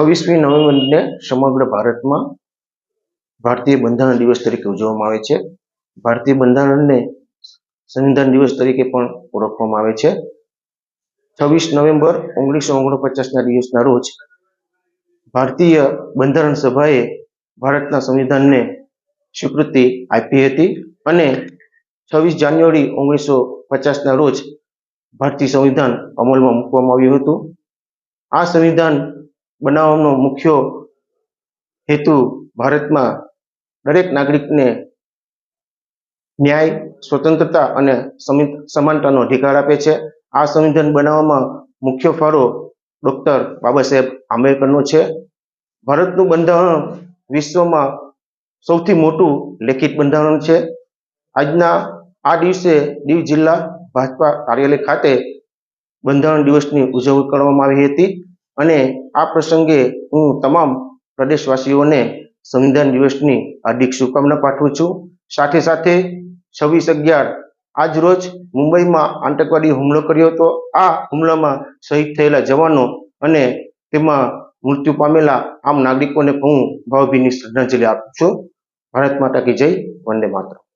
છવ્વીસમી નવેમ્બરને સમગ્ર ભારતમાં ભારતીય બંધારણ દિવસ તરીકે ઉજવવામાં આવે છે. ભારતીય બંધારણને સંવિધાન દિવસ તરીકે પણ ઓળખવામાં આવે છે. છવ્વીસ નવેમ્બર ઓગણીસો ઓગણપચાસના દિવસના રોજ ભારતીય બંધારણ સભાએ ભારતના સંવિધાનને સ્વીકૃતિ આપી હતી અને છવ્વીસ જાન્યુઆરી ઓગણીસો પચાસના રોજ ભારતીય સંવિધાન અમલમાં મૂકવામાં આવ્યું હતું. આ સંવિધાન બનાવવાનો મુખ્ય હેતુ ભારતમાં દરેક નાગરિકને ન્યાય, સ્વતંત્રતા અને સમાનતાનો અધિકાર આપે છે. આ સંવિધાન બનાવવામાં મુખ્ય ફાળો ડોક્ટર બાબા સાહેબ આંબેડકરનો છે. ભારતનું બંધારણ વિશ્વમાં સૌથી મોટું લેખિત બંધારણ છે. આજના આ દિવસે દીવ જિલ્લા ભાજપા કાર્યાલય ખાતે બંધારણ દિવસની ઉજવણી કરવામાં આવી હતી. અને આ પ્રસંગે હું તમામ પ્રદેશવાસીઓને સંવિધાન દિવસની હાર્દિક શુભકામના પાઠવું છું. સાથે સાથે છવ્વીસ અગિયાર આજ રોજ મુંબઈમાં આતંકવાદી હુમલો કર્યો હતો. આ હુમલામાં શહીદ થયેલા જવાનો અને તેમાં મૃત્યુ પામેલા આમ નાગરિકોને હું ભાવભીની શ્રદ્ધાંજલિ આપું છું. ભારત માતા કી જય. વંદે માતરમ.